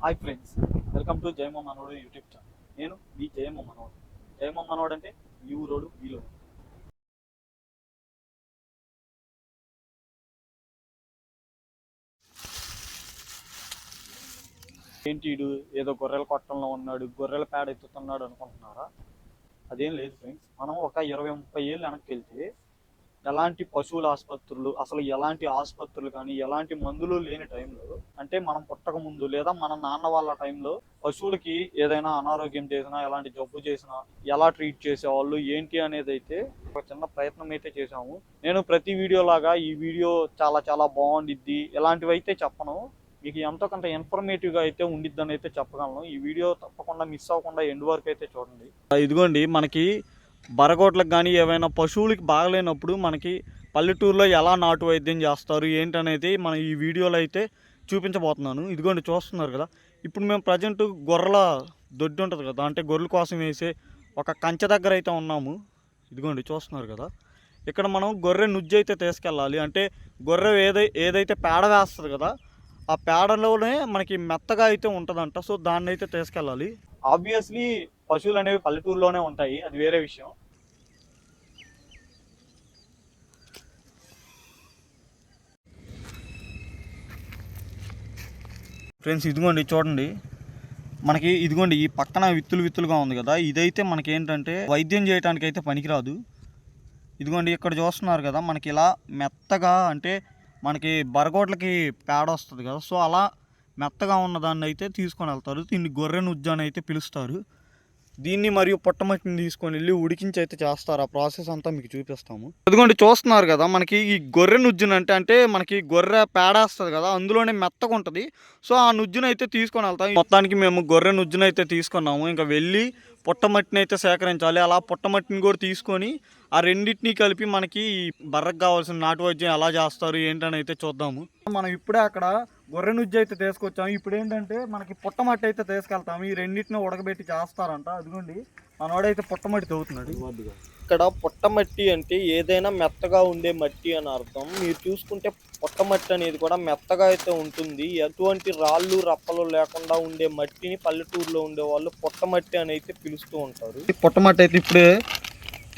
Hi friends welcome to జయమ మనోడు YouTube channel నేను మీ జయమ మనోడు జయమ మనోడు అంటే ఈ ఊరోడు వీలో ఏంటి ఏదో గొర్రెల కొట్టంలో ఉన్నాడు గొర్రెల పేడ ఎత్తుతున్నాడు అనుకుంటున్నారా? అదేం లేదు ఫ్రెండ్స్ మనం ఒక ఇరవై ముప్పై ఏళ్ళు వెనక్కి వెళ్తే ఎలాంటి పశువుల ఆసుపత్రులు అసలు ఎలాంటి ఆసుపత్రులు కానీ ఎలాంటి మందులు లేని టైంలో అంటే మనం పుట్టక ముందు లేదా మన నాన్న వాళ్ళ టైంలో పశువులకి ఏదైనా అనారోగ్యం చేసినా ఎలాంటి జబ్బు చేసినా ఎలా ట్రీట్ చేసేవాళ్ళు ఏంటి అనేది అయితే ఒక చిన్న ప్రయత్నం అయితే చేశాము. నేను ప్రతి వీడియో లాగా ఈ వీడియో చాలా చాలా బాగుండిద్ది. ఇలాంటివి అయితే చెప్పను. మీకు ఎంతో కొంత ఇన్ఫర్మేటివ్గా అయితే ఉండిద్దని అయితే చెప్పగలను. ఈ వీడియో తప్పకుండా మిస్ అవ్వకుండా ఎండ్ వరకు అయితే చూడండి. ఇదిగోండి మనకి బరగోట్లకు కానీ ఏవైనా పశువులకి బాగలేనప్పుడు మనకి పల్లెటూరులో ఎలా నాటు వైద్యం చేస్తారు ఏంటనేది మనం ఈ వీడియోలో అయితే చూపించబోతున్నాను. ఇదిగోండి చూస్తున్నారు కదా. ఇప్పుడు మేము ప్రజెంట్ గొర్రెల దొడ్డి ఉంటుంది కదా అంటే గొర్రెల కోసం వేసే ఒక కంచె దగ్గర అయితే ఉన్నాము. ఇదిగోండి చూస్తున్నారు కదా. ఇక్కడ మనం గొర్రె నుజ్జు అయితే తీసుకెళ్ళాలి. అంటే గొర్రె ఏదై ఏదైతే పేడ వేస్తుంది కదా ఆ పేడలోనే మనకి మెత్తగా అయితే ఉంటుందంట. సో దాన్ని అయితే తీసుకెళ్ళాలి. ఆబ్వియస్లీ పశువులు అనేవి పల్లెటూరులోనే ఉంటాయి. అది వేరే విషయం. ఫ్రెండ్స్ ఇదిగోండి చూడండి. మనకి ఇదిగోండి ఈ పక్కన విత్తులు విత్తులుగా ఉంది కదా. ఇదైతే మనకి ఏంటంటే వైద్యం చేయడానికి అయితే పనికిరాదు. ఇదిగోండి ఇక్కడ చూస్తున్నారు కదా మనకి ఇలా మెత్తగా అంటే మనకి బరగోట్లకి పేడ వస్తుంది కదా. సో అలా మెత్తగా ఉన్న దాన్ని అయితే తీసుకొని వెళ్తారు. దీన్ని గొర్రె నుజ్జు అని అయితే పిలుస్తారు. దీన్ని మరియు పుట్టమట్టిని తీసుకొని వెళ్ళి ఉడికించి అయితే చేస్తారు. ఆ ప్రాసెస్ అంతా మీకు చూపిస్తాము. అదిగోండి చూస్తున్నారు కదా మనకి ఈ గొర్రె నుజ్జును అంటే అంటే మనకి గొర్రె పేడ వస్తుంది కదా అందులోనే మెత్తగా ఉంటుంది. సో ఆ నుజ్జును అయితే తీసుకొని వెళ్తాం. మొత్తానికి మేము గొర్రె నుజ్జును అయితే తీసుకున్నాము. ఇంకా వెళ్ళి పొట్టమట్టిని అయితే సేకరించాలి. అలా పుట్టమట్టిని కూడా తీసుకొని ఆ రెండింటిని కలిపి మనకి బర్రకు కావాల్సిన నాటు వైద్యం ఎలా చేస్తారు ఏంటని అయితే చూద్దాము. మనం ఇప్పుడే అక్కడ గొర్రె నుజ్జు అయితే తీసుకొచ్చాము ఇప్పుడు ఏంటంటే మనకి పుట్టమట్టి అయితే తీసుకెళ్తాము ఈ రెండింటిని ఉడకబెట్టి చేస్తారంట. అదిగోండి మనోడైతే పుట్టమట్టి తవ్వుతున్నాడు. ఇక్కడ పుట్టమట్టి అంటే ఏదైనా మెత్తగా ఉండే మట్టి అని అర్థం. మీరు చూసుకుంటే పుట్టమట్టి అనేది కూడా మెత్తగా అయితే ఉంటుంది. ఎటువంటి రాళ్ళు రప్పలు లేకుండా ఉండే మట్టిని పల్లెటూరులో ఉండే వాళ్ళు పుట్టమట్టి అని అయితే పిలుస్తూ ఉంటారు. పుట్టమట్టి అయితే ఇప్పుడే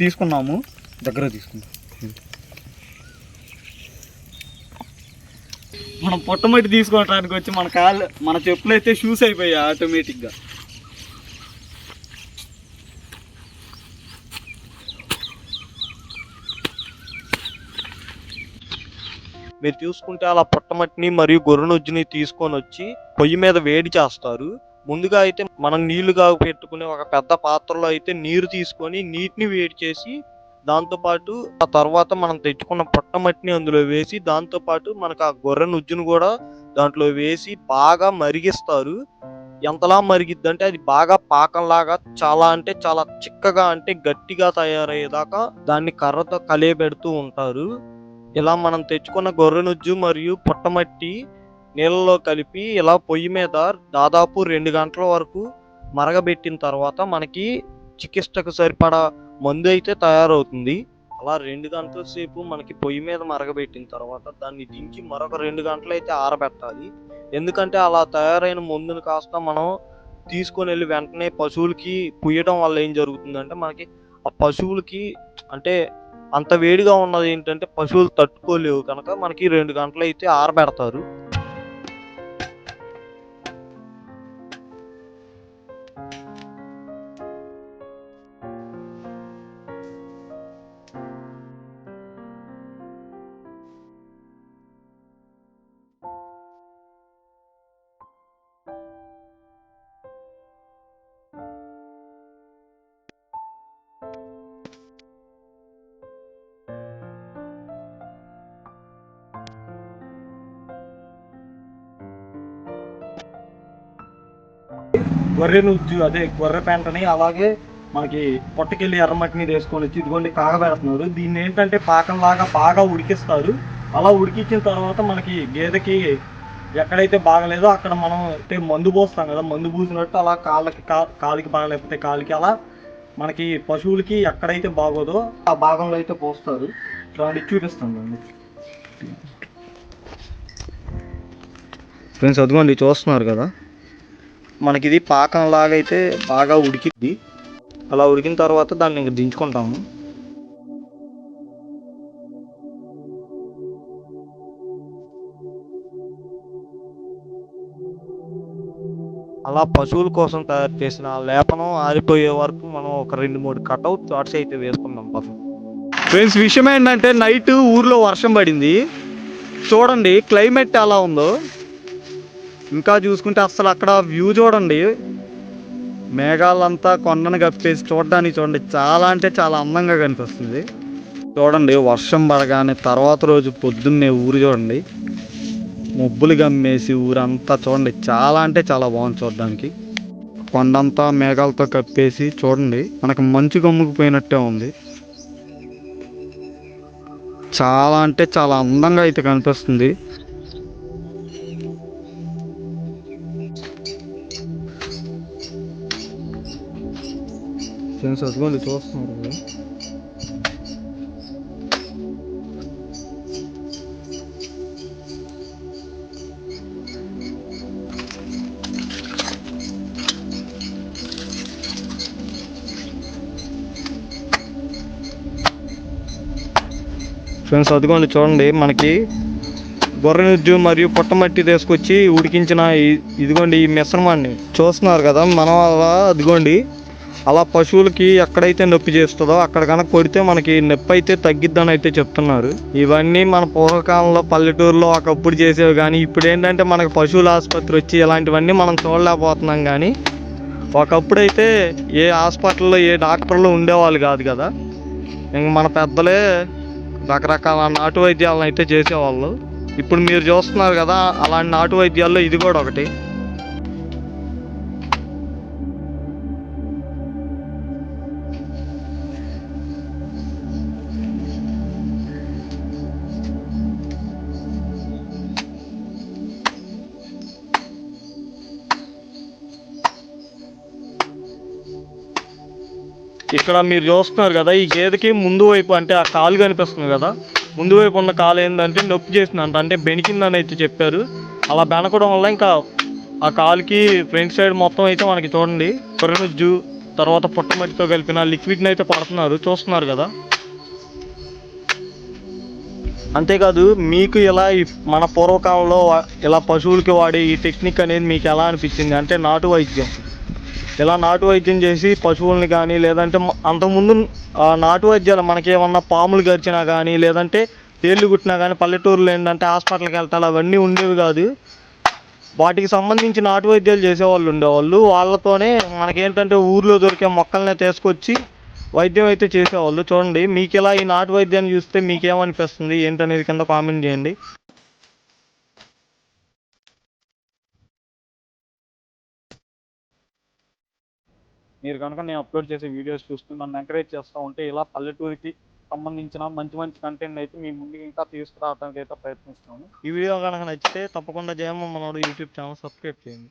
తీసుకున్నాము. దగ్గర తీసుకున్నాం. మనం పుట్టమట్టి తీసుకోవడానికి వచ్చి మన కాళ్ళు మన చెప్పులు అయితే షూస్ అయిపోయాయి ఆటోమేటిక్గా మీరు చూసుకుంటే అలా పుట్టమట్టిని మరియు గొర్రెనొజ్జుని తీసుకొని వచ్చి పొయ్యి మీద వేడి చేస్తారు. ముందుగా అయితే మనం నీళ్ళుగా పెట్టుకునే ఒక పెద్ద పాత్రలో అయితే నీరు తీసుకొని నీటిని వేడి చేసి దాంతోపాటు ఆ తర్వాత మనం తెచ్చుకున్న పుట్టమట్టిని అందులో వేసి దాంతోపాటు మనకు ఆ గొర్రె నుజ్జును కూడా దాంట్లో వేసి బాగా మరిగిస్తారు. ఎంతలా మరిగిద్దంటే అది బాగా పాకంలాగా చాలా అంటే చాలా చిక్కగా అంటే గట్టిగా తయారయ్యేదాకా దాన్ని కర్రతో కలియబెడుతూ ఉంటారు. ఇలా మనం తెచ్చుకున్న గొర్రె నుజ్జు మరియు పుట్టమట్టి నీళ్ళలో కలిపి ఇలా పొయ్యి మీద దాదాపు రెండు గంటల వరకు మరగబెట్టిన తర్వాత మనకి చికిత్సకు సరిపడా మందు అయితే తయారవుతుంది. అలా రెండు గంటల సేపు మనకి పొయ్యి మీద మరగబెట్టిన తర్వాత దాన్ని దించి మరొక రెండు గంటలు అయితే ఆరబెట్టాలి. ఎందుకంటే అలా తయారైన మందును కాస్త మనం తీసుకొని వెళ్ళి వెంటనే పశువులకి పుయ్యడం వల్ల ఏం జరుగుతుందంటే మనకి ఆ పశువులకి అంటే అంత వేడిగా ఉన్నది ఏంటంటే పశువులు తట్టుకోలేవు కనుక మనకి రెండు గంటలు అయితే ఆరబెడతారు. గొర్రె నుజ్జు అదే గొర్రె పెంటని అలాగే మనకి పొట్టకెళ్ళి ఎర్రమట్టిని వేసుకొని వచ్చి ఇదిగోండి కాగబెడుతున్నారు. దీన్ని ఏంటంటే పాకంలాగా బాగా ఉడికిస్తారు. అలా ఉడికించిన తర్వాత మనకి గేదెకి ఎక్కడైతే బాగలేదో అక్కడ మనం అంటే మందు పోస్తాం కదా మందు పూసినట్టు అలా కాళ్ళకి కా- కాలికి బాగలేకపోతే కాలికి అలా మనకి పశువులకి ఎక్కడైతే బాగోదో ఆ భాగంలో అయితే పోస్తారు. చూడండి చూపిస్తాను ఫ్రెండ్స్ అదిగోండి చూస్తున్నారు కదా. మనకి ఇది పాకం లాగా అయితే బాగా ఉడికిద్ది. అలా ఉడికిన తర్వాత దాన్ని ఇంక దించుకుంటాము. అలా పశువుల కోసం తయారు చేసిన లేపనం ఆరిపోయే వరకు మనం ఒక రెండు మూడు కట్అవుట్ థాట్స్ అయితే వేసుకుందాం పశువు. ఫ్రెండ్స్ విషయం ఏంటంటే నైట్ ఊర్లో వర్షం పడింది. చూడండి క్లైమేట్ ఎలా ఉందో. ఇంకా చూసుకుంటే అసలు అక్కడ వ్యూ చూడండి. మేఘాలంతా కొండను కప్పేసి చూడడానికి చూడండి. చాలా అంటే చాలా అందంగా కనిపిస్తుంది. చూడండి వర్షం పడగానే తర్వాత రోజు పొద్దున్నే ఊరు చూడండి. మబ్బులు గమ్మేసి ఊరంతా చూడండి. చాలా అంటే చాలా బాగుంది చూడడానికి. కొండంతా మేఘాలతో కప్పేసి చూడండి. మనకు మంచు గమ్ముకుపోయినట్టే ఉంది. చాలా అంటే చాలా అందంగా అయితే కనిపిస్తుంది. ఫ్రెండ్స్ అదిగోండి చూస్తున్నారు కదా ఫ్రెండ్స్ అదిగోండి చూడండి మనకి గొర్రెనుజ్జు మరియు పుట్టమట్టి తీసుకొచ్చి ఉడికించిన ఇదిగోండి ఈ మిశ్రమాన్ని. చూస్తున్నారు కదా మనం అలా అదిగోండి. అలా పశువులకి ఎక్కడైతే నొప్పి చేస్తుందో అక్కడ కనుక కొడితే మనకి నొప్పి అయితే తగ్గిద్దని అయితే చెప్తున్నారు. ఇవన్నీ మన పూర్వకాలంలో పల్లెటూరులో ఒకప్పుడు చేసేవి కానీ ఇప్పుడు ఏంటంటే మనకి పశువుల ఆసుపత్రి వచ్చి ఇలాంటివన్నీ మనం చూడలేకపోతున్నాం కానీ ఒకప్పుడు అయితే ఏ హాస్పిటల్లో ఏ డాక్టర్లు ఉండేవాళ్ళు కాదు కదా. ఇంక మన పెద్దలే రకరకాల నాటు వైద్యాలను అయితే చేసేవాళ్ళు. ఇప్పుడు మీరు చూస్తున్నారు కదా అలాంటి నాటు వైద్యాల్లో ఇది కూడా ఒకటి. ఇక్కడ మీరు చూస్తున్నారు కదా ఈ గేదెకి ముందు వైపు అంటే ఆ కాలు కనిపిస్తుంది కదా ముందు వైపు ఉన్న కాలు ఏంటంటే నొప్పి చేసిందంట అంటే బెనికిందని అయితే చెప్పారు. అలా బెనకడం వల్ల ఇంకా ఆ కాలుకి ఫ్రంట్ సైడ్ మొత్తం అయితే మనకి చూడండి కొరనుజ్జు తర్వాత పుట్టమట్టితో కలిపిన లిక్విడ్ని అయితే పడుతున్నారు. చూస్తున్నారు కదా. అంతేకాదు మీకు ఇలా ఈ మన పూర్వకాలంలో ఇలా పశువులకి వాడే ఈ టెక్నిక్ అనేది మీకు ఎలా అనిపించింది? అంటే నాటు వైద్యం. ఇలా నాటు వైద్యం చేసి పశువుల్ని కానీ లేదంటే అంతకుముందు నాటు వైద్యాలు మనకేమన్నా పాములు గరిచినా కానీ లేదంటే తేళ్ళు కుట్టినా కానీ పల్లెటూరులో ఏంటంటే హాస్పిటల్కి వెళ్తారు అవన్నీ ఉండేవి కాదు. వాటికి సంబంధించి నాటు వైద్యాలు చేసేవాళ్ళు ఉండేవాళ్ళు. వాళ్ళతోనే మనకేంటంటే ఊర్లో దొరికే మొక్కల్ని తీసుకొచ్చి వైద్యం అయితే చేసేవాళ్ళు. చూడండి మీకు ఇలా ఈ నాటు వైద్యాన్ని చూస్తే మీకేమనిపిస్తుంది? ఏంటనేది కింద కామెంట్ చేయండి. మీరు కనుక నేను అప్లోడ్ చేసే వీడియోస్ చూస్తూ నన్ను ఎంకరేజ్ చేస్తూ ఉంటే ఇలా పల్లెటూరికి సంబంధించిన మంచి మంచి కంటెంట్ అయితే మీ ముందుకు ఇంకా తీసుకురావడానికి అయితే ప్రయత్నిస్తాను. ఈ వీడియో కనుక నచ్చితే తప్పకుండా జయమ్మ మనోడు యూట్యూబ్ ఛానల్ సబ్స్క్రైబ్ చేయండి.